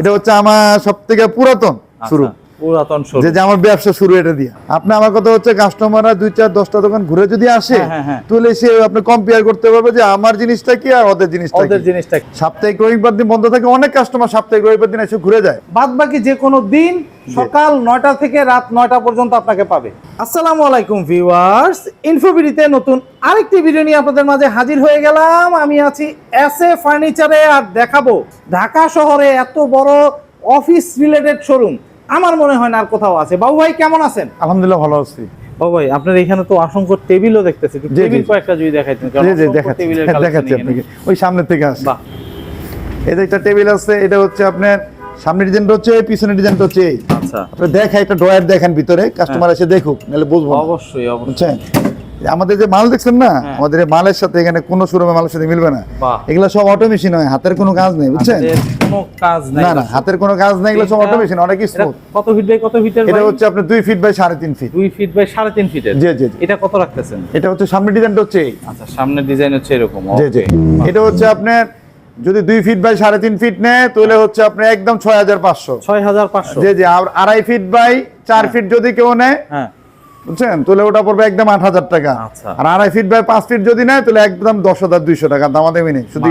এটা হচ্ছে আমার সব থেকে পুরাতন শুরু। আচ্ছা, পুরাতন যে আমার ব্যবসা শুরু এটা দিয়ে। আপনি আমার কথা হচ্ছে কাস্টমাররা দুই চার দশটা দোকান ঘুরে যদি আসে হ্যাঁ, হ্যাঁ, হ্যাঁ। তাহলে সে আপনি কম্পেয়ার করতে পারবে যে আমার জিনিসটা কি আর ওদের জিনিসটা ওদের জিনিসটা সাপ্তাহিক রবিবার দিন বন্ধ থাকে অনেক কাস্টমার সাপ্তাহিক রবিবার দিন এসে ঘুরে যায়। বাদ বাকি যে কোনো দিন সকাল নয়টা থেকে রাত নয়টা পর্যন্ত আপনাকে পাবে। আসসালামু আলাইকুম ভিউয়ার্স ইনফোবিডিতে নতুন আরেকটি ভিডিও নিয়ে আপনাদের মাঝে হাজির হয়ে গেলাম। আমি আছি এস এ ফার্নিচারে আর দেখাবো ঢাকা শহরে এত বড় অফিস রিলেটেড শোরুম আমার মনে হয় না আর কোথাও আছে। বাবু ভাই কেমন আছেন? আলহামদুলিল্লাহ ভালো আছি। বাবু ভাই আপনার এখানে তো অসংখ্য টেবিলও দেখতেছি। একটু জি, জি, টেবিল কয়েকটা যদি দেখাইতেন জি জি দেখাচ্ছি। টেবিলের হ্যাঁ, collection দেখাচ্ছি আপনাকে। ওই সামনের থেকে আসে। বাহ। এই একটা টেবিল আছে এটা হচ্ছে আপনার সামনের ডিজাইনটা হচ্ছে এই, পিছনের ডিজাইনটা হচ্ছে এই। আচ্ছা। আপনি দেখা একটা ড্রয়ার দেখেন ভিতরে কাস্টমার এসে দেখুক নাহলে বুঝব অবশ্যই আমাদের যে মাল দেখছেন না হ্যাঁ। আমাদের মালের সাথে এখানে কোনো শোরুমে মালের সাথে মিলবে না। এগুলো সব অটো মেশিন হয় হাতের কোনো কাজ নেই বুঝছেন? কোনো কাজ নাই না না হাতের কোনো কাজ নেই এগুলো সব অনেক স্মুথ কত ফিট বাই কত ফিটের এটা হচ্ছে আপনার দুই ফিট বাই সাড়ে তিন ফিট দুই ফিট বাই সাড়ে তিন ফিটের জি জি। এটা কত রাখতেছেন? এটা হচ্ছে সামনের ডিজাইনটা হচ্ছে আচ্ছা সামনের ডিজাইন হচ্ছে এরকম জি জি। এটা হচ্ছে আপনার যদি দুই ফিট বাই সাড়ে তিন ফিট নেয় তাহলে হচ্ছে আপনার একদম ছয় হাজার পাঁচশো। ছয় হাজার পাঁচশো। জি জি আর আড়াই ফিট বাই চার ফিট যদি কেউ নেয় হ্যাঁ। বুঝছেন? তাহলে ওটা পড়বে একদম আট হাজার টাকা। আচ্ছা। আর আড়াই ফিট বাই পাঁচ ফিট যদি নেয় তাহলে একদম দশ হাজার দুইশো টাকা দামা দেবে নেই শুধু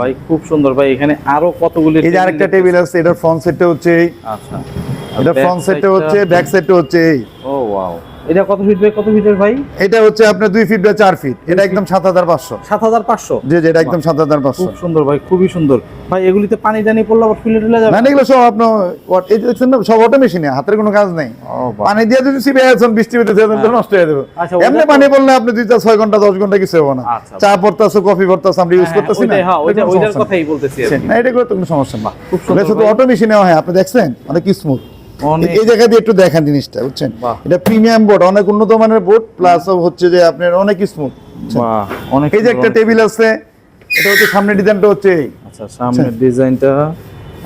ভাই খুব সুন্দর। ভাই এখানে আরও কতগুলি এই যে আরেকটা টেবিল আছে এটার ফ্রন্ট সেটটা হচ্ছে এই। আচ্ছা। এটা ফ্রন্ট সেটটা হচ্ছে ব্যাক সেটটা হচ্ছে এই। ও ওয়াও এটা কত ফিট বাই কত ফিটের ভাই? এটা হচ্ছে আপনার দুই ফিট বাই চার ফিট এটা একদম সাত হাজার পাঁচশো। সাত হাজার পাঁচশো? জি জি এটা একদম সাত হাজার পাঁচশো। খুব সুন্দর ভাই খুবই সুন্দর। ভাই এগুলিতে পানি টানি পড়লে আবার ফুলে যাবে। মানে এগুলো সব আপনার এই দেখছেন না সব অটো মেশিনে হাতের কোনো কাজ নেই। পানি দিয়ে যদি সিপে আছেন বৃষ্টি পেতে নষ্ট হয়ে যাবে। আচ্ছা, এমনি পানি পড়লে আপনি দুই চার ছয় ঘণ্টা দশ ঘণ্টা কিছু হবে না। আচ্ছা। চা পড়তেছে কফি পড়তেছে আমরা ইউজ হ্যাঁ, করতেছি না। হ্যাঁ, ওইটা- ওইটার কথাই বলতেছি। না এটা কোনো সমস্যা নেই। খুব সুন্দর এটা শুধু। অটো মেশিনে হয় আপনি দেখছেন? অনেক স্মুথ এই জায়গা দিয়ে একটু দেখান জিনিসটা বুঝছেন? এটা প্রিমিয়াম বোর্ড অনেক উন্নত মানের বোর্ড প্লাস হচ্ছে যে আপনার অনেক স্মুথ অনেক এই যে একটা টেবিল আছে এটা হচ্ছে সামনের ডিজাইনটা হচ্ছে এই। আচ্ছা সামনের ডিজাইনটা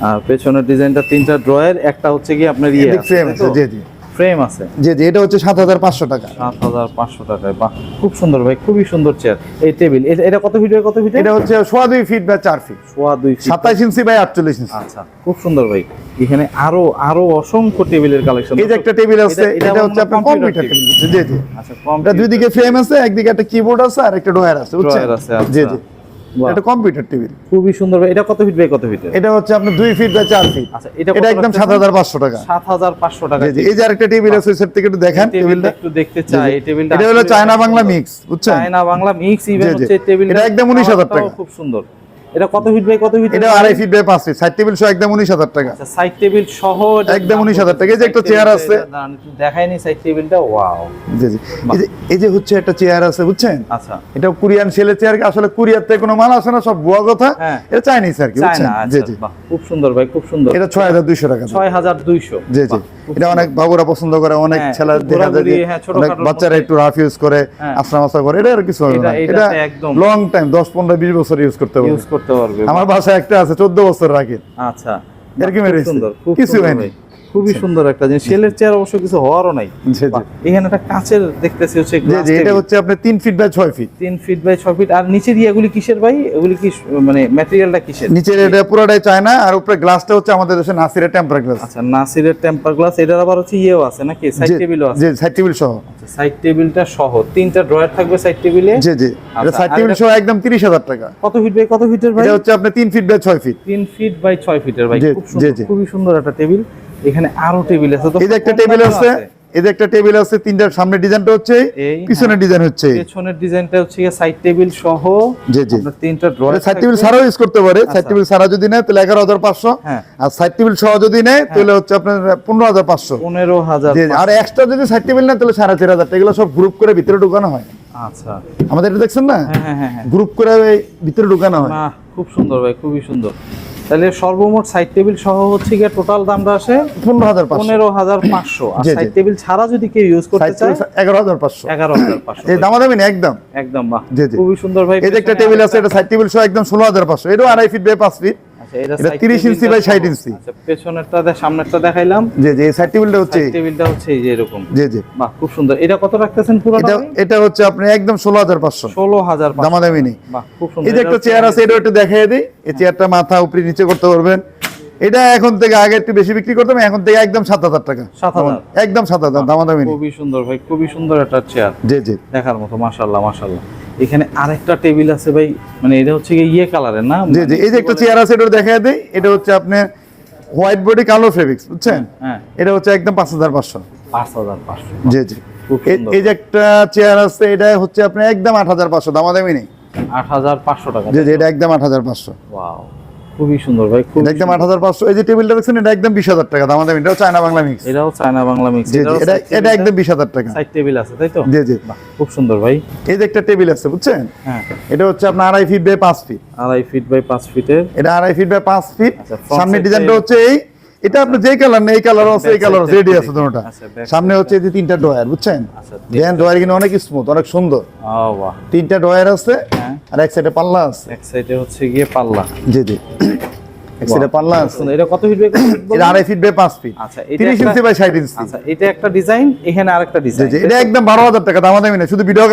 আর পেছনের ডিজাইনটা তিনটা ড্রয়ার একটা হচ্ছে কি আপনার ইয়ে সেম জি জি। ফ্রেম আছে। জি জি এটা হচ্ছে সাত হাজার পাঁচশো টাকা। সাত হাজার পাঁচশো টাকায়। বাহ খুব সুন্দর ভাই খুবই সুন্দর চেয়ার এই টেবিল এটা কত ফিট কত ফিট এটা হচ্ছে সোয়া দুই ফিট বা চার ফিট সোয়া দুই ফিট সাতাইশ ইঞ্চি বাই আটচল্লিশ ইঞ্চি আচ্ছা খুব সুন্দর ভাই। এখানে আরও আরও অসংখ্য টেবিলের কালেকশন এই যে একটা টেবিল আছে এটা- হচ্ছে আপনার কম্পিউটার টেবিল জি জি। আচ্ছা এটা দুই দিকে ফ্রেম আছে একদিকে একটা কিবোর্ড আছে আর একটা ড্রয়ার আছে বুঝছেন? Drawer আছে, আচ্ছা। জি জি। এটা কম্পিউটার টেবিল খুবই সুন্দর এটা কত ফিট বাই কত ফিট এটা হচ্ছে আপনার দুই ফিট বা চার ফিট আচ্ছা এটা এটা একদম সাত হাজার পাঁচশো টাকা। সাত হাজার পাঁচশো টাকা। জি এই যে আরেকটা টেবিল আছে সেট থেকে একটু দেখেন। টেবিলটা একটু দেখতে চাই। এই টেবিলটা এটা হলো চায়না বাংলা মিক্স বুঝছেন? China Bangla mix even. হচ্ছে টেবিল এটা একদম 19,000 টাকা। খুব সুন্দর। এটা কত ফিট বাই কত ফিট এটা আড়াই ফিট বাই পাঁচ ফিট সাইড টেবিল সহ একদম উনিশ হাজার টাকা। আচ্ছা সাইড টেবিল সহ একদম দাম 19,000 টাকা। এই যে একটা চেয়ার আছে। দেখায়নি সাইড টেবিলটা ওয়াও জি জি। এই যে এই যে হচ্ছে একটা চেয়ার আছে বুঝছেন? আচ্ছা। এটা কোরিয়ান সেলের চেয়ার আসলে কোরিয়ার থেকে কোনো মাল আসে না সব ভুয়া কথা। হ্যাঁ। এটা চাইনিজ আর কি বুঝছেন? জি আচ্ছা জি। খুব সুন্দর ভাই খুব সুন্দর। এটা ছয় হাজার দুইশো টাকা। ছয় হাজার দুইশো। জি জি। এটা অনেক বাবুরা পছন্দ করে অনেক ছেলের ছেলে দেখা যায় যে হ্যাঁ, অনেক বাচ্চারা একটু রাফ ইউজ করে হ্যাঁ। আশ্রা মাসা করে এটা আর কিছু হবে না। এটা। লং টাইম দশ পনেরো বিশ বছর ইউজ করতে পারবে। ইউজ করতে পারবে। আমার বাসায় একটা আছে চোদ্দ বছর রাখি আচ্ছা। এরকম কিছু হয়নি। খুবই সুন্দর একটা জিনিস। সেলের চেয়ার অবশ্য কিছু হওয়ারও নাই। এখানে একটা কাঁচের দেখতেছি হচ্ছে এটা হচ্ছে আপনার তিন ফিট বাই ছয় ফিট তিন ফিট বাই ছয় ফিট আর নিচে দিয়ে এগুলি কিসের ভাই? এগুলি কি মানে ম্যাটেরিয়ালটা কিসের? নিচের এটা পুরোটাই চায় না আর উপরে গ্লাসটা হচ্ছে আমাদের দেশে নাসিরের টেম্পার গ্লাস আচ্ছা নাসিরের টেম্পার গ্লাস এটার আবার হচ্ছে ইয়েও আছে নাকি? সাইড টেবিলও আছে। জি সাইড টেবিল সহ। আচ্ছা সাইড টেবিলটা সহ। তিনটা ড্রয়ার থাকবে সাইড টেবিলে জি জি। এটা আচ্ছা, সাইড টেবিল সহ একদম তিরিশ হাজার টাকা। কত ফিট বাই কত ফিটের ভাই? এটা হচ্ছে আপনার তিন ফিট বাই ছয় ফিট তিন ফিট বাই ছয় ফিটের ভাই। খুব সুন্দর জি। খুবই সুন্দর একটা টেবিল এখানে আরও টেবিল আছে তো এই যে একটা টেবিল আছে। এই যে একটা টেবিল আছে তিনটার সামনে ডিজাইনটা হচ্ছে এই, পিছনের ডিজাইন হচ্ছে। পেছনের ডিজাইনটা হচ্ছে সাইড টেবিল সহ জি জি। তিনটা ড্রয়ার সাইড টেবিল ছাড়াও ইউজ করতে পারে। সাইড আচ্ছা। টেবিল ছাড়া যদি নেয় তাহলে এগারো হাজার পাঁচশো। হ্যাঁ। আর সাইড টেবিল সহ যদি নেয় তাহলে হচ্ছে আপনার পনেরো হাজার পাঁচশো। পনেরো হাজার জি, আর এক্সট্রা যদি সাইড টেবিল নেয় তাহলে সাড়ে চার হাজার। টাকা এগুলো সব গ্রুপ করে ভিতরে ঢুকানো হয়। আচ্ছা। আমাদের এটা দেখছেন না? হ্যাঁ হ্যাঁ হ্যাঁ হ্যাঁ। গ্রুপ করে ভিতরে ঢুকানো হয়। খুব সুন্দর ভাই খুবই সুন্দর। তাহলে সর্বমোট সাইড টেবিল সহ হচ্ছে গিয়ে টোটাল দামটা আসে পনেরো হাজার পনেরো হাজার পাঁচশো। আর। সাইড টেবিল ছাড়া যদি কেউ ইউজ করতে চায় এগারো হাজার পাঁচশো। এগারো হাজার পাঁচশো। এই দামাদামি না একদম? একদম বাহ। জি, জি। খুবই সুন্দর ভাই এই যে একটা টেবিল আছে এটা সাইড টেবিল সহ একদম ষোলো হাজার পাঁচশো। এটাও আড়াই ফিট বে পাঁচ ফিট এটা এটা 30 ইঞ্চি বাই 60 ইঞ্চি। আচ্ছা পেছনেরটা সামনেরটা দেখাইলাম। জি জি সাইড টেবিলটা হচ্ছে টেবিলটা হচ্ছে এই যে এরকম। জি জি। বাহ খুব সুন্দর। এটা কত রাখতেছেন পুরো এটা এটা হচ্ছে আপনার একদম ষোলো হাজার পাঁচশো। ষোলো হাজার দামাদামি নেই। বাহ খুপ সুন্দর। এই যে একটা চেয়ার আছে এটা একটু দেখাই দিই। এই চেয়ারটা মাথা উপরে নিচে করতে পারবেন। এটা এখন থেকে আগে একটু বেশি বিক্রি করতাম এখন থেকে একদম সাত হাজার টাকা। 7,000 একদম সাত হাজার দামাদামি নেই। খুবই সুন্দর ভাই খুবই সুন্দর একটা চেয়ার জি জি। দেখার মতো মাশাল্লাহ মাশাল্লাহ এখানে আরেকটা টেবিল আছে ভাই মানে এটা হচ্ছে ইয়ে কালারের না? জি জি এই যে একটা চেয়ার আছে এটা দেখা দেয় এটা হচ্ছে আপনার হোয়াইট বডি কালো ফেব্রিক্স বুঝছেন? হ্যাঁ। এটা হচ্ছে একদম পাঁচ হাজার পাঁচশো। পাঁচ হাজার পাঁচশো। জি জি। এই- যে একটা চেয়ার আছে এটা হচ্ছে আপনার একদম আট হাজার পাঁচশো দামাদামি নেই। আট হাজার পাঁচশো টাকা। জি জি এটা একদম আট হাজার পাঁচশো। ওয়াও। খুবই সুন্দর ভাই খুব একদম আট হাজার পাঁচশো। এই যে টেবিলটা দেখছেন এটা একদম বিশ হাজার টাকা দামাদামি এটাও চায়না বাংলা মিক্স এটাও চায়না বাংলা মিক্স এটা এটা একদম বিশ হাজার টাকা। সাইড টেবিল আছে তাই তো? জি জি। খুব সুন্দর ভাই। এই যে একটা টেবিল আছে বুঝছেন? হ্যাঁ। এটা হচ্ছে আপনার আড়াই ফিট বাই পাঁচ ফিট আড়াই ফিট বাই পাঁচ ফিটের এটা আড়াই ফিট বাই পাঁচ ফিট আচ্ছা, সামনে ডিজাইনটা হচ্ছে এই। এটা আপনি যেই কালার নেই কালার আছে এই কালার রেডি আছে দুটোটা। আচ্ছা, সামনে হচ্ছে এই যে তিনটা ডয়ার বুঝছেন? আচ্ছা ডয়ার কিন্তু অনেক স্মুথ অনেক সুন্দর। তিনটা ডয়ার আছে। হ্যাঁ। আর এক সাইডে পাল্লা আছে? এক সাইডে হচ্ছে গিয়ে পাল্লা। জি জি। পাল্লা এটা কত ফিট? এটা আড়াই ফিট বাই ফিট আচ্ছা এটা তিরিশ একটা- ইঞ্চি বাই ষাট ইঞ্চি আচ্ছা এটা একটা ডিজাইন এখানে আরেকটা ডিজাইন এটা একদম বারো হাজার টাকা দামা দামি না শুধু ভিডিও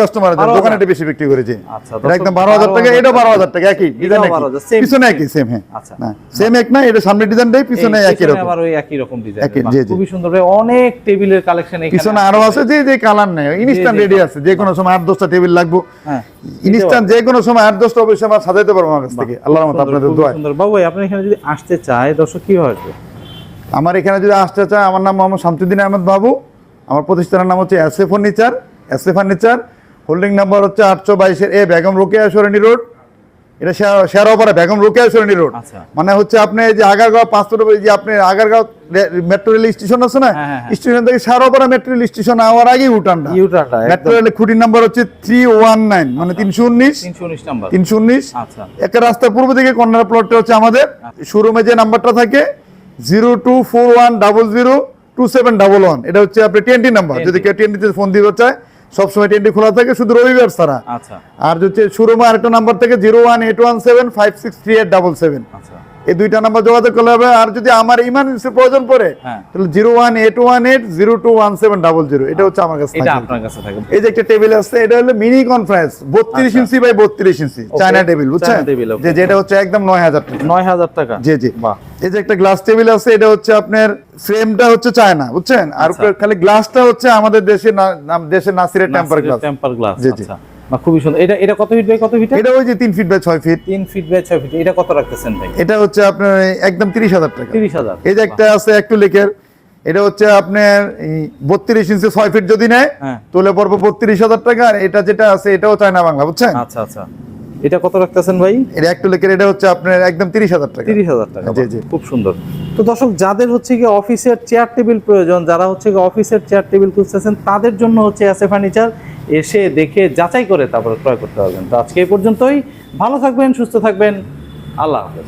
দোকানে এটা বেশি বিক্রি করেছে। আচ্ছা, এটা একদম দর্শক, বারো হাজার টাকা 12,000 এটাও বারো হাজার টাকা একই ডিজাইন একই। পিছনে একই সেম হ্যাঁ। আচ্ছা। না সেম এক না এটা সামনে ডিজাইনটাই পিছনে একই রকম। আবার ওই একই রকম ডিজাইন। খুবই সুন্দর অনেক টেবিলের কালেকশন এখানে পিছনে আরও আছে যে যে কালার নেই ইনস্ট্যান্ট রেডি আছে যে কোনো সময় আট দশটা টেবিল লাগবে। হ্যাঁ ইনস্ট্যান্ট যে কোনো সময় আট দশটা অবশ্যই আমার সাজাইতে পারব আমার কাছ থেকে। আল্লাহর মতো আপনাদের দোয়া সুন্দর। বাবু আপনি এখানে যদি আসতে চায়, দর্শক, কি হবে আমার এখানে যদি আসতে চায়, আমার নাম মোহাম্মদ শামসুদ্দিন আহমেদ বাবু। আমার প্রতিষ্ঠানের নাম হচ্ছে S A furniture, S A furniture. Holding number হচ্ছে আটশো বাইশের এ বেগম রোকেয়া সরণি রোড। এটা শেয়ার- শেয়ারপাড়া বেগম রোকেয়া সরণি রোড। আচ্ছা। মানে হচ্ছে আপনি এই যে আগারগাঁও পাঁচশো যে আপনি আগারগাঁও মেট্রো রেল স্টেশন আছে না হ্যাঁ, হ্যাঁ, হ্যাঁ। স্টেশন থেকে শেয়ারপাড়া মেট্রো রেল স্টেশন আওয়ার আগেই উঠানটা। ইউটারটা মেট্রো রেল খুঁটির নাম্বার হচ্ছে থ্রি ওয়ান নাইন মানে তিনশো উনিশ। তিনশো উনিশ নাম্বার তিনশো উনিশ। আচ্ছা। একটা রাস্তার পূর্ব দিকে কর্নার প্লটটা হচ্ছে আমাদের। শোরুমে যে নাম্বারটা থাকে zero two four one double zero two seven double one এটা হচ্ছে আপনার টিএনটি নাম্বার যদি কেউ টিএনটিতে ফোন দিতে চায় সবসময় টিএনটি খোলা থাকে শুধু রবিবার ছাড়া। আচ্ছা। আর হচ্ছে সুরমা আরেকটা নাম্বার থেকে zero one eight one seven five six three eight double seven আচ্ছা। এই দুইটা নাম্বার যোগাযোগ করলে হবে। আর যদি আমার ইমার্জেন্সি প্রয়োজন পড়ে হ্যাঁ। তাহলে zero one eight one eight zero two one seven double zero. এটা হচ্ছে আমার কাছে আপনার কাছে থাকে এই যে একটা টেবিল আছে এটা হলো মিনি কনফারেন্স বত্রিশ আচ্ছা। ইঞ্চি বাই বত্রিশ ইঞ্চি চায়না টেবিল বুঝছেন. যে যেটা হচ্ছে একদম নয় হাজার টাকা। নয় হাজার টাকা? জি জি। এই যে একটা গ্লাস টেবিল আছে এটা হচ্ছে আপনার ফ্রেমটা হচ্ছে চায়না বুঝছেন? আর আচ্ছা। খালি গ্লাসটা হচ্ছে আমাদের দেশের না- দেশের নাসিরের টেম্পার গ্লাস টেম্পার গ্লাস জি, জি। খুবই সুন্দর। এটা এটা কত ফিট বাই কত ফিট এটা ওই যে তিন feet by feet feet by feet এটা কত রাখতেছেন ভাই? এটা হচ্ছে আপনার একদম তিরিশ হাজার টাকা। এই যে একটা আছে একটু লেখের। এটা হচ্ছে আপনার বত্রিশ ইঞ্চি ছয় ফিট যদি নেয় হ্যাঁ। পড়ব বত্রিশ হাজার টাকা। আর এটা যেটা আছে এটাও চায়না বাংলা বুঝছেন? আচ্ছা আচ্ছা। এটা কত রাখতেছেন ভাই? এটা একটু লেখের এটা হচ্ছে আপনার একদম তিরিশ হাজার টাকা। তিরিশ হাজার টাকা জি, জি। খুব সুন্দর। তো দর্শক যাদের হচ্ছে কি অফিসের চেয়ার টেবিল প্রয়োজন যারা হচ্ছে কি অফিসের চেয়ার টেবিল খুঁজতেছেন তাদের জন্য হচ্ছে ফার্নিচার এসে দেখে যাচাই করে তারপরে ক্রয় করতে পারবেন। তো আজকে এই পর্যন্তই। ভালো থাকবেন, সুস্থ থাকবেন। আল্লাহ হাফেজ।